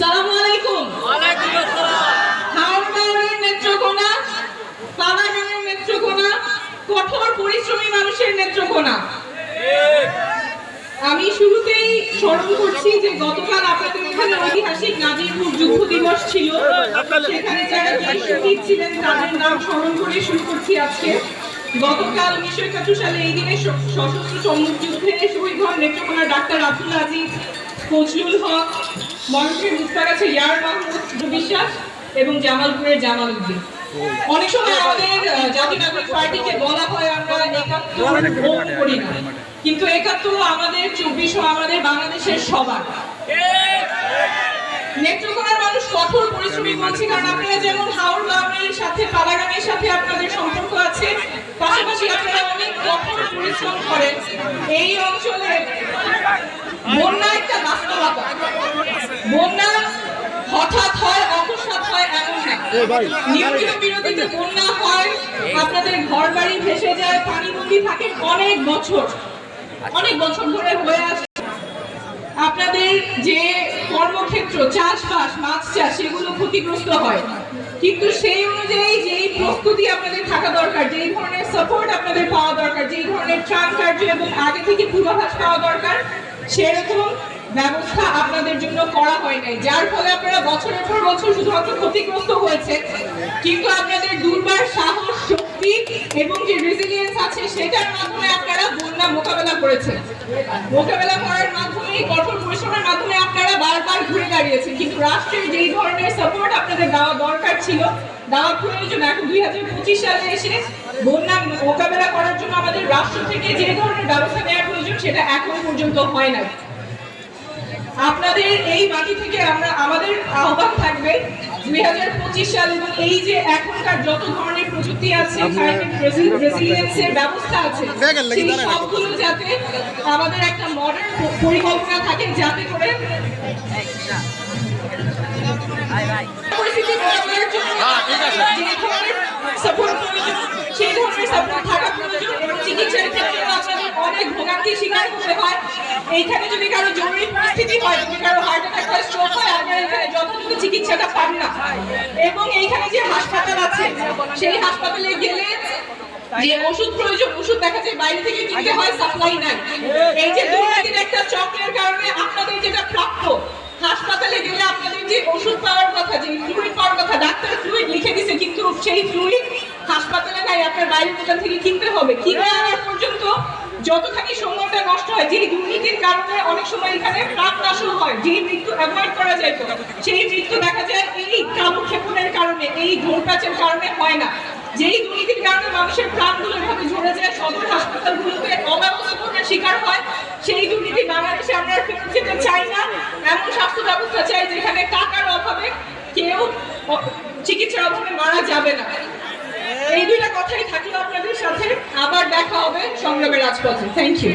সালামু আলাইকুম। হাওড়ার নেত্রকোনা পানাগানের নেত্রকোনা, কঠোর পরিশ্রমী মানুষের নেত্রকোনা। আমি শুরুতেই স্মরণ করছি যে গতকাল আপনাদের এখানে ঐতিহাসিক নাজিরপুর যুদ্ধ দিবস ছিল। সেখানে যারা ছিলেন, তাদের নাম স্মরণ করে শুরু করছি আজকে। গতকাল উনিশশো একাত্তর সালে এই দিনে সশস্ত্র সম্মুখ যুদ্ধে শহীদ হন নেত্রকোনার ডাক্তার আব্দুল আজিজ ফজলুল হক মানুষের মুস্তাক আছে ইয়ার মাহমুদ বিশ্বাস এবং জামালপুরের জামাল উদ্দিন। অনেক সময় আমাদের জাতীয় নাগরিক পার্টিকে বলা হয় আমরা একাত্তর করি না। কিন্তু একাত্তর আমাদের চব্বিশ আমাদের বাংলাদেশের সবার। নেত্রকোনার মানুষ কঠোর পরিশ্রমী বলছি কারণ আপনারা যেমন হাওড় গ্রামের সাথে পালাগ্রামের সাথে আপনাদের সম্পর্ক আছে পাশাপাশি আপনারা অনেক কঠোর পরিশ্রম করেন। এই অঞ্চলে বন্যা একটা বাস্তবতা। বন্যা হঠাৎ হয় অকস্মাৎ হয় এমন না। নিয়মিত বিরতিতে বন্যা হয় আপনাদের ঘর বাড়ি ভেসে যায় পানিবন্দি থাকে অনেক বছর। অনেক বছর ধরে হয়ে আসছে আপনাদের যে কর্মক্ষেত্র চাষবাস, মাছ চাষ সেগুলো ক্ষতিগ্রস্ত হয়। কিন্তু সেই অনুযায়ী যেই প্রস্তুতি আপনাদের থাকা দরকার, যেই ধরনের সাপোর্ট আপনাদের পাওয়া দরকার, যেই ধরনের ত্রাণ কার্য এবং আগে থেকে পূর্বাভাস পাওয়া দরকার, সেরকম ব্যবস্থা আপনাদের জন্য করা হয় নাই। যার ফলে আপনারা বছরের পর বছর শুধুমাত্র ক্ষতিগ্রস্ত হয়েছে। কিন্তু আপনাদের দুর্বার সাহস, শক্তি এবং যে রেজিলিয়েন্স আছে, সেটার মাধ্যমে আপনারা বন্যা মোকাবেলা করেছেন। মোকাবেলা করার মাধ্যমে, কঠোর পরিশ্রমের মাধ্যমে আপনারা বারবার ঘুরে দাঁড়িয়েছে। কিন্তু রাষ্ট্রের যেই ধরনের সাপোর্ট আপনাদের দেওয়া দরকার ছিল, দেওয়া প্রয়োজন এখন দুই হাজার পঁচিশ সালে এসে বন্যা মোকাবেলা করার জন্য আমাদের রাষ্ট্র থেকে যে ধরনের ব্যবস্থা নেওয়া প্রয়োজন, সেটা এখন পর্যন্ত হয় না আপনাদের এই মাটি থেকে আমরা আমাদের আহ্বান থাকবে দুই হাজার পঁচিশ সাল এবং এই যে এখনকার যত ধরনের প্রযুক্তি আছে রেসিলিয়েন্সের ব্যবস্থা আছে সেই সবগুলো যাতে আমাদের একটা মডার্ন পরিকল্পনা থাকে যাতে করে পরিস্থিতি মোকাবেলার জন্য যে ধরনের support প্রয়োজন, সেই ধরনের support থাকা প্রয়োজন এবং চিকিৎসার ক্ষেত্রে আপনাদের অনেক ভোগান্তির শিকার হতে হয়, এইখানে যদি কারও জরুরি পরিস্থিতি হয়, যদি কারও হার্ট অ্যাটাক হয় স্ট্রোক হয় আপনারা যথাযথ চিকিৎসাটা পান না। এবং এইখানে যে হাসপাতাল আছে, সেই হাসপাতালে গেলে যে ওষুধ প্রয়োজন, ওষুধ দেখা যায় বাইরে থেকে কিনতে হয় সাপ্লাই নাই। এই যে দুর্নীতির একটা চক্রের কারণে আপনাদের যেটা প্রাপ্য, হাসপাতালে গেলে আপনাদের যে ওষুধ পাওয়ার কথা, যে ফ্লুইড পাওয়ার কথা, ডাক্তার ফ্লুইড লিখে দিছে, কিন্তু সেই ফ্লুইড হাসপাতালে নাই, আপনার বাইরের দোকান থেকে কিনতে হবে। পর্যন্ত যতখানি সময়টা নষ্ট হয় যে দুর্নীতির কারণে অনেক সময় এখানে প্রাণ নাশ হয় যে মৃত্যু অ্যাভয়েড করা যায় তো, সেই মৃত্যু দেখা যায় এই কামক্ষেপণের কারণে, এই ঘোরপাচের কারণে হয় না। যেই দুর্নীতির কারণে মানুষের প্রাণগুলো এভাবে ঝরে যায়, সদর হাসপাতালগুলোতে অব্যবস্থাপনার শিকার হয়, সেই দুর্নীতি বাংলাদেশে আমরা যেতে চাই না। এমন স্বাস্থ্য ব্যবস্থা চাই যেখানে টাকার অভাবে কেউ চিকিৎসার অভাবে মারা যাবে না। এই দুইটা কথাই থাকল আপনাদের সাথে। আবার দেখা হবে সংগ্রামের রাজপথে। Thank you